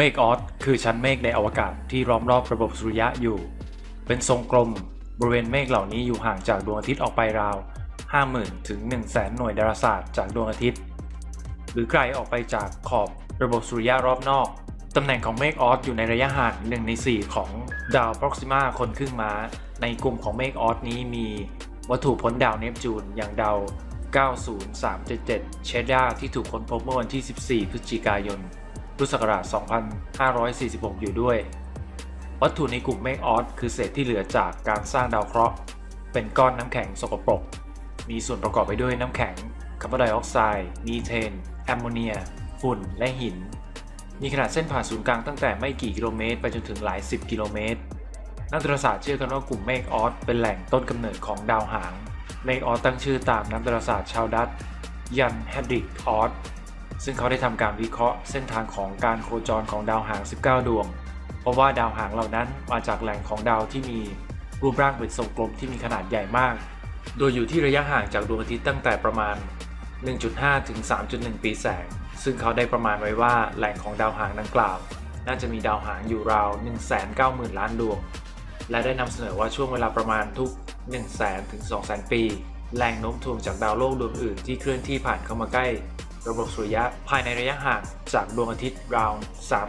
เมฆออสคือชั้นเมฆในอวกาศที่ล้อมรอบระบบสุริยะอยู่ เป็นทรงกลม บริเวณเมฆเหล่านี้อยู่ห่างจากดวงอาทิตย์ออกไปราว 50,000 ถึง 100,000 หน่วยดาราศาสตร์จากดวงอาทิตย์ หรือไกลออกไปจากขอบระบบสุริยะรอบนอก ตำแหน่งของเมฆออสอยู่ในระยะห่าง1ใน 4 ของดาว Proxima คนครึ่งม้า ในกลุ่มของเมฆออสนี้มีวัตถุพ้นดาวเนปจูนอย่างดาว 90377 เชดาที่ถูกค้นพบเมื่อวันที่ 14 พฤศจิกายน พุทธศักราช 2546 อยู่ด้วย วัตถุในกลุ่มเมฆออสคือเศษที่เหลือจากการสร้างดาวเคราะห์ เป็นก้อนน้ำแข็งสกปรก มีส่วนประกอบไปด้วยน้ำแข็งคาร์บอนไดออกไซด์มีเทน แอมโมเนีย ฝุ่น และหิน มีขนาดเส้นผ่านศูนย์กลางตั้งแต่ไม่กี่กิโลเมตร ไปจนถึงหลายสิบกิโลเมตร นักดาราศาสตร์เชื่อกันว่ากลุ่มเมฆออสเป็นแหล่งต้นกำเนิดของดาวหาง เมฆออสตั้งชื่อตามนักดาราศาสตร์ชาวดัตช์ยันแฮดริกออส ซึ่งเขาได้ทำการวิเคราะห์เส้นทางของการโคจรของดาวหาง 19 ดวง เพราะว่าดาวหางเหล่านั้นมาจากแหล่งของดาวที่มีรูปร่างเป็นทรงกลมที่มีขนาดใหญ่มาก โดยอยู่ที่ระยะห่างจากดวงอาทิตย์ตั้งแต่ประมาณ 1.5 ถึง 3.1 ปีแสง ซึ่งเขาได้ประมาณไว้ว่าแหล่งของดาวหางดังกล่าว น่าจะมีดาวหางอยู่ราว 190,000 ล้านดวง และได้นำเสนอว่าช่วงเวลาประมาณทุก 100,000 ถึง 200,000 ปี แรงโน้มถ่วงจากดาวโลกดวงอื่นที่เคลื่อนที่ผ่านเข้ามาใกล้ ระบบสุริยะภายในระยะห่างจากดวงอาทิตย์ราว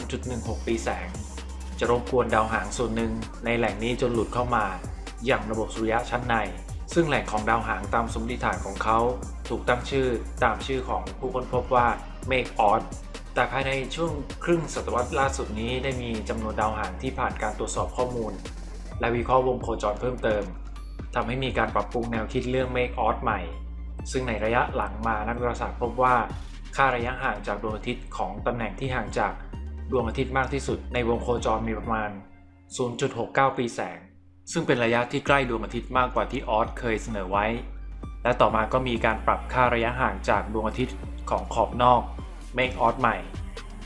3.16 ปีแสง จะรบกวนดาวหางส่วนหนึ่งในแหล่งนี้จนหลุดเข้ามา อย่างระบบสุริยะชั้นใน ซึ่งแหล่งของดาวหางตามสมมติฐานของเขา ถูกตั้งชื่อตามชื่อของผู้ค้นพบว่าเมฆออสแต่ภายในช่วงครึ่งศตวรรษล่าสุดนี้ได้มีจำนวนดาวหางที่ผ่านการตรวจสอบข้อมูล และวิเคราะห์วงโคจรเพิ่มเติมทำให้มีการปรับปรุงแนวคิดเรื่องเมฆออสใหม่ซึ่งในระยะหลังมานักดาราศาสตร์พบว่า ค่าระยะห่างจากดวงอาทิตย์ของตำแหน่งที่ห่างจากดวงอาทิตย์มากที่สุดในวงโคจรมีประมาณ 0.69 ปีแสง ซึ่งเป็นระยะที่ใกล้ดวงอาทิตย์มากกว่าที่ออสเคยเสนอไว้ และต่อมาก็มีการปรับค่าระยะห่างจากดวงอาทิตย์ของขอบนอกเมฆออสใหม่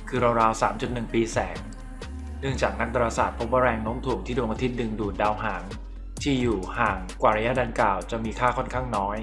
คือราวๆ 3.1 ปีแสง เนื่องจากนักดาราศาสตร์พบว่าแรงโน้มถ่วงที่ดวงอาทิตย์ดึงดูดดาวหาง ที่อยู่ห่างกว่าระยะดังกล่าวจะมีค่าค่อนข้างน้อย